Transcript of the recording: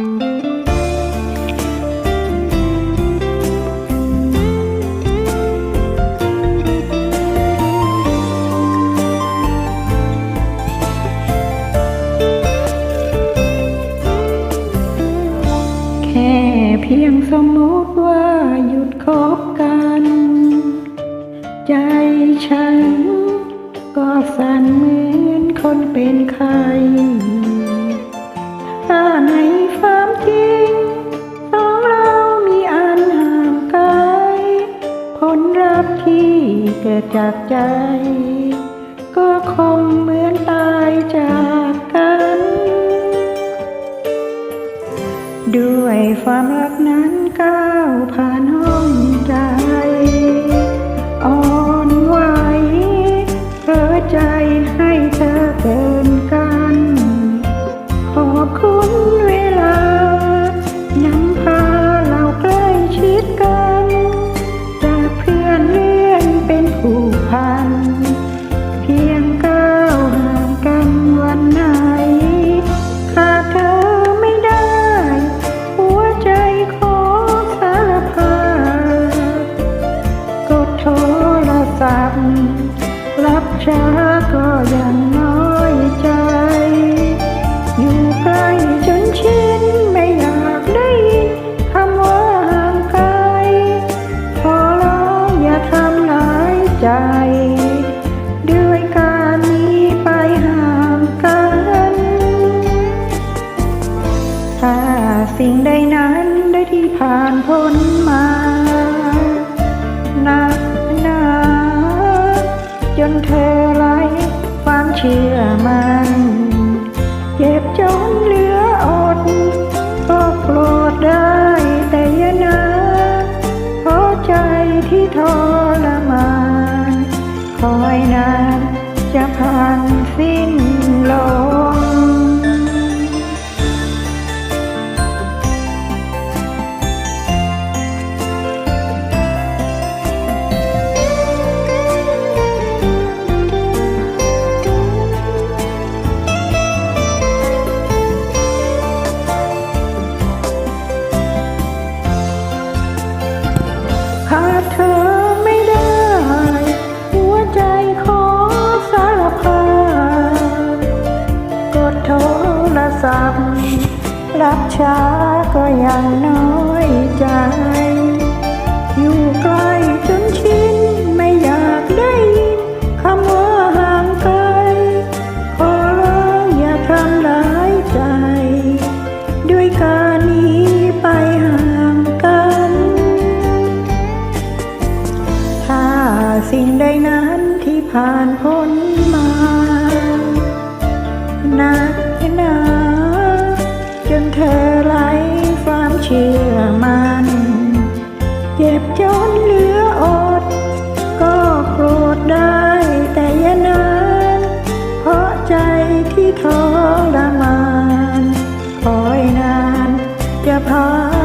แค่เพียงสมมติว่าหยุดคบกัน ใจฉันก็สั่นเหมือนคนเป็นไข้ ที่เกิดจากใจ ก็คงเหมือนตายจากกัน ด้วยความรัก ช้าก็ยังน้อยใจ อยู่ใกล้จนชินไม่อยากได้ยินคำว่าห่างไกลขอร้องอย่าทำร้ายใจ ด้วยการนี้ไปห่างกัน ถ้าสิ่งใดนั้นได้ที่ผ่านพ้น จนเธอไร้ความเชื่อมัน เจ็บจนเหลืออดก็โกรธได้แต่ย่านาเพราะใจที่ทรมาน คอยนาน รับช้าก็ยังน้อยใจ อยู่ใกล้จนชินไม่อยากได้ยินคำว่าห่างไกล ขอร้องอย่าทำร้ายใจ ด้วยการหนี้ไปห่างกัน ถ้าสิ่งใดนั้นที่ผ่านพ้นมา นักหนา ธอไร้ความเชื่อมัน เจ็บจนเหลืออด ก็โกรธได้แต่ยานานเพราะใจที่ทรมาน คอยนานจะพา